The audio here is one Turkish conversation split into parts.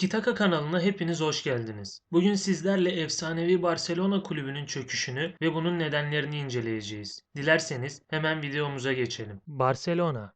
Tiki Taka kanalına hepiniz hoş geldiniz. Bugün sizlerle efsanevi Barcelona kulübünün çöküşünü ve bunun nedenlerini inceleyeceğiz. Dilerseniz hemen videomuza geçelim. Barcelona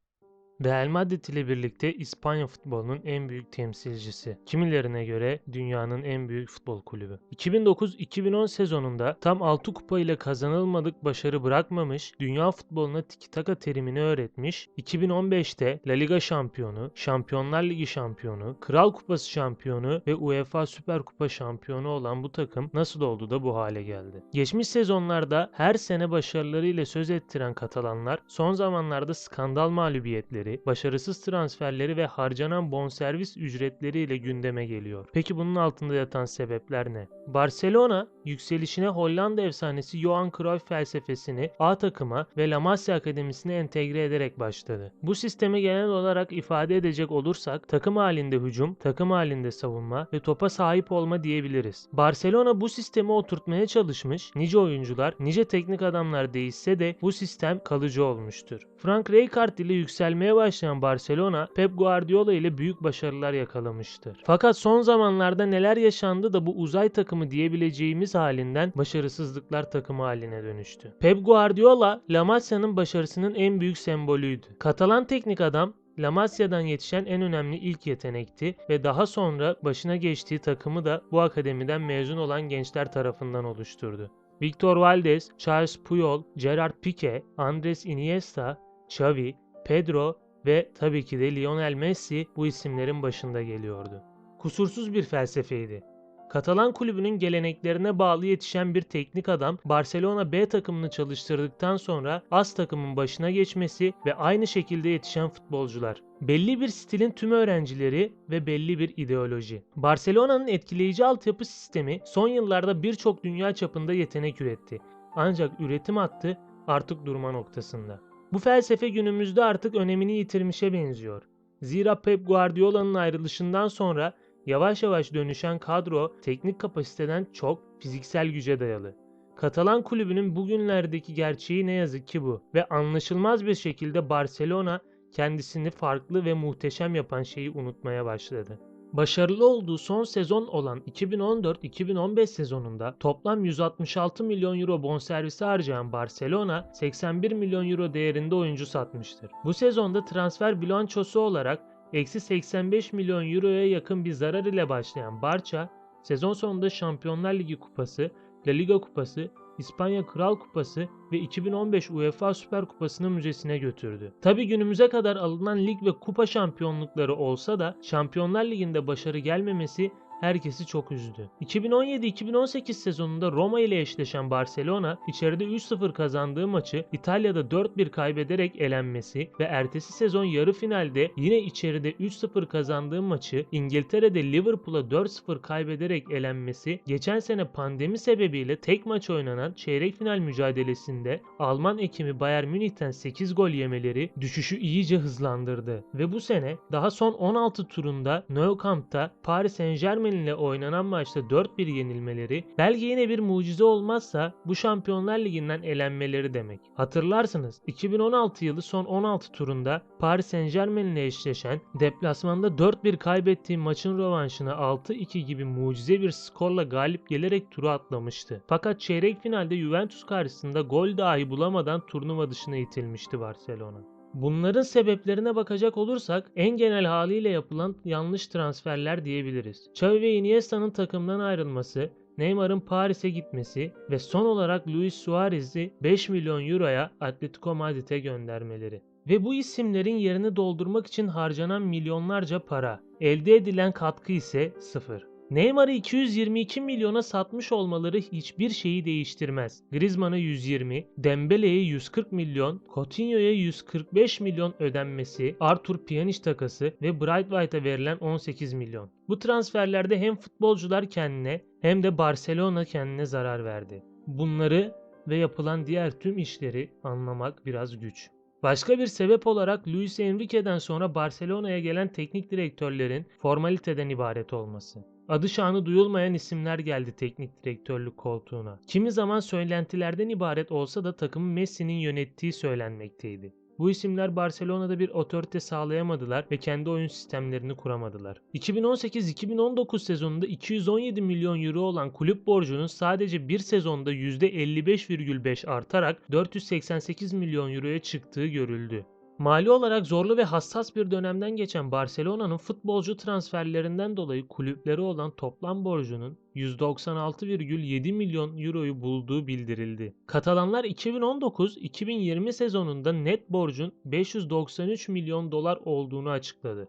Real Madrid ile birlikte İspanya futbolunun en büyük temsilcisi. Kimilerine göre dünyanın en büyük futbol kulübü. 2009-2010 sezonunda tam 6 kupa ile kazanılmadık başarı bırakmamış, dünya futboluna tiki taka terimini öğretmiş, 2015'te La Liga şampiyonu, Şampiyonlar Ligi şampiyonu, Kral Kupası şampiyonu ve UEFA Süper Kupa şampiyonu olan bu takım nasıl oldu da bu hale geldi? Geçmiş sezonlarda her sene başarılarıyla söz ettiren Katalanlar son zamanlarda skandal mağlubiyetleri, başarısız transferleri ve harcanan bonservis ücretleriyle gündeme geliyor. Peki bunun altında yatan sebepler ne? Barcelona yükselişine Hollanda efsanesi Johan Cruyff felsefesini A takıma ve La Masia Akademisi'ne entegre ederek başladı. Bu sistemi genel olarak ifade edecek olursak takım halinde hücum, takım halinde savunma ve topa sahip olma diyebiliriz. Barcelona bu sistemi oturtmaya çalışmış, nice oyuncular, nice teknik adamlar değişse de bu sistem kalıcı olmuştur. Frank Rijkaard ile yükselmeye başlayan Barcelona, Pep Guardiola ile büyük başarılar yakalamıştır. Fakat son zamanlarda neler yaşandı da bu uzay takımı diyebileceğimiz halinden başarısızlıklar takımı haline dönüştü. Pep Guardiola, La Masia'nın başarısının en büyük sembolüydü. Katalan teknik adam La Masia'dan yetişen en önemli ilk yetenekti ve daha sonra başına geçtiği takımı da bu akademiden mezun olan gençler tarafından oluşturdu. Victor Valdez, Charles Puyol, Gerard Piqué, Andres Iniesta, Xavi, Pedro ve tabii ki de Lionel Messi bu isimlerin başında geliyordu. Kusursuz bir felsefeydi. Katalan kulübünün geleneklerine bağlı yetişen bir teknik adam Barcelona B takımını çalıştırdıktan sonra Az takımın başına geçmesi ve aynı şekilde yetişen futbolcular. Belli bir stilin tüm öğrencileri ve belli bir ideoloji. Barcelona'nın etkileyici altyapı sistemi son yıllarda birçok dünya çapında yetenek üretti. Ancak üretim hattı artık durma noktasında. Bu felsefe günümüzde artık önemini yitirmişe benziyor. Zira Pep Guardiola'nın ayrılışından sonra yavaş yavaş dönüşen kadro teknik kapasiteden çok fiziksel güce dayalı. Katalan kulübünün bugünlerdeki gerçeği ne yazık ki bu ve anlaşılmaz bir şekilde Barcelona kendisini farklı ve muhteşem yapan şeyi unutmaya başladı. Başarılı olduğu son sezon olan 2014-2015 sezonunda toplam 166 milyon euro bonservisi harcayan Barcelona 81 milyon euro değerinde oyuncu satmıştır. Bu sezonda transfer bilançosu olarak eksi 85 milyon euroya yakın bir zarar ile başlayan Barça, sezon sonunda Şampiyonlar Ligi kupası, La Liga kupası İspanya Kral Kupası ve 2015 UEFA Süper Kupası'nı müzesine götürdü. Tabi günümüze kadar alınan lig ve kupa şampiyonlukları olsa da Şampiyonlar Ligi'nde başarı gelmemesi herkesi çok üzdü. 2017-2018 sezonunda Roma ile eşleşen Barcelona içeride 3-0 kazandığı maçı İtalya'da 4-1 kaybederek elenmesi ve ertesi sezon yarı finalde yine içeride 3-0 kazandığı maçı İngiltere'de Liverpool'a 4-0 kaybederek elenmesi geçen sene pandemi sebebiyle tek maç oynanan çeyrek final mücadelesinde Alman ekimi Bayern Münih'ten 8 gol yemeleri düşüşü iyice hızlandırdı ve bu sene daha son 16 turunda Nou Camp'ta Paris Saint Germain ile oynanan maçta 4-1 yenilmeleri belki yine bir mucize olmazsa bu Şampiyonlar Ligi'nden elenmeleri demek. Hatırlarsınız 2016 yılı son 16 turunda Paris Saint Germain ile eşleşen deplasmanda 4-1 kaybettiği maçın rövanşını 6-2 gibi mucize bir skorla galip gelerek turu atlamıştı. Fakat çeyrek finalde Juventus karşısında gol dahi bulamadan turnuva dışına itilmişti Barcelona. Bunların sebeplerine bakacak olursak en genel haliyle yapılan yanlış transferler diyebiliriz. Xavi ve Iniesta'nın takımdan ayrılması, Neymar'ın Paris'e gitmesi ve son olarak Luis Suarez'i 5 milyon euroya Atletico Madrid'e göndermeleri. Ve bu isimlerin yerini doldurmak için harcanan milyonlarca para. Elde edilen katkı ise sıfır. Neymar'ı 222 milyona satmış olmaları hiçbir şeyi değiştirmez. Griezmann'a 120, Dembele'ye 140 milyon, Coutinho'ya 145 milyon ödenmesi, Arthur Pjanic takası ve Bright White'a verilen 18 milyon. Bu transferlerde hem futbolcular kendine hem de Barcelona kendine zarar verdi. Bunları ve yapılan diğer tüm işleri anlamak biraz güç. Başka bir sebep olarak Luis Enrique'den sonra Barcelona'ya gelen teknik direktörlerin formaliteden ibaret olması. Adı şanı duyulmayan isimler geldi teknik direktörlük koltuğuna. Kimi zaman söylentilerden ibaret olsa da takımı Messi'nin yönettiği söylenmekteydi. Bu isimler Barcelona'da bir otorite sağlayamadılar ve kendi oyun sistemlerini kuramadılar. 2018-2019 sezonunda 217 milyon euro olan kulüp borcunun sadece bir sezonda %55,5 artarak 488 milyon euroya çıktığı görüldü. Mali olarak zorlu ve hassas bir dönemden geçen Barcelona'nın futbolcu transferlerinden dolayı kulüpleri olan toplam borcunun 196,7 milyon euroyu bulduğu bildirildi. Katalanlar 2019-2020 sezonunda net borcun 593 milyon dolar olduğunu açıkladı.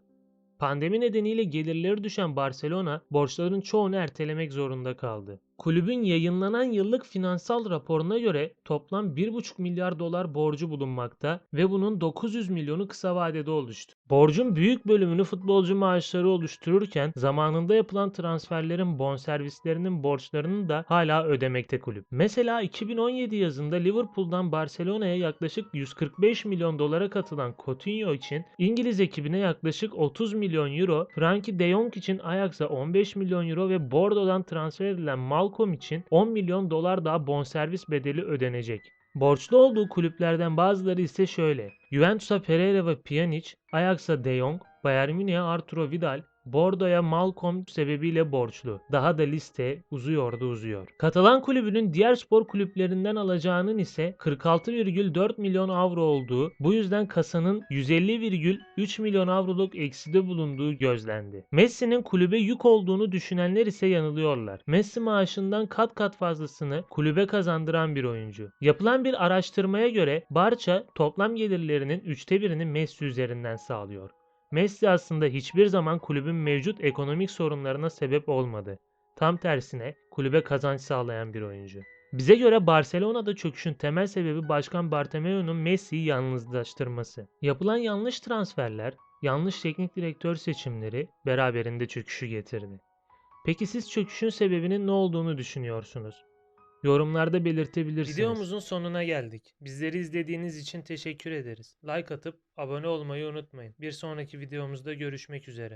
Pandemi nedeniyle gelirleri düşen Barcelona borçların çoğunu ertelemek zorunda kaldı. Kulübün yayınlanan yıllık finansal raporuna göre toplam 1,5 milyar dolar borcu bulunmakta ve bunun 900 milyonu kısa vadede oluştu. Borcun büyük bölümünü futbolcu maaşları oluştururken zamanında yapılan transferlerin bonservislerinin borçlarını da hala ödemekte kulüp. Mesela 2017 yazında Liverpool'dan Barcelona'ya yaklaşık 145 milyon dolara katılan Coutinho için İngiliz ekibine yaklaşık 30 milyon euro, Frankie de Jong için Ajax'a 15 milyon euro ve Bordeaux'dan transfer edilen Malcolm için 10 milyon dolar daha bonservis bedeli ödenecek. Borçlu olduğu kulüplerden bazıları ise şöyle. Juventus'a Pereira ve Pjanic, Ajax'a De Jong, Bayern Münih'e Arturo Vidal, Bordo'ya Malcolm sebebiyle borçlu. Daha da liste uzuyor da uzuyor. Katalan kulübünün diğer spor kulüplerinden alacağının ise 46,4 milyon avro olduğu, bu yüzden kasanın 150,3 milyon avroluk ekside bulunduğu gözlendi. Messi'nin kulübe yük olduğunu düşünenler ise yanılıyorlar. Messi maaşından kat kat fazlasını kulübe kazandıran bir oyuncu. Yapılan bir araştırmaya göre Barça toplam gelirlerinin üçte birini Messi üzerinden sağlıyor. Messi aslında hiçbir zaman kulübün mevcut ekonomik sorunlarına sebep olmadı. Tam tersine kulübe kazanç sağlayan bir oyuncu. Bize göre Barcelona'da çöküşün temel sebebi Başkan Bartomeu'nun Messi'yi yalnızlaştırması. Yapılan yanlış transferler, yanlış teknik direktör seçimleri beraberinde çöküşü getirdi. Peki siz çöküşün sebebinin ne olduğunu düşünüyorsunuz? Yorumlarda belirtebilirsiniz. Videomuzun sonuna geldik. Bizleri izlediğiniz için teşekkür ederiz. Like atıp abone olmayı unutmayın. Bir sonraki videomuzda görüşmek üzere.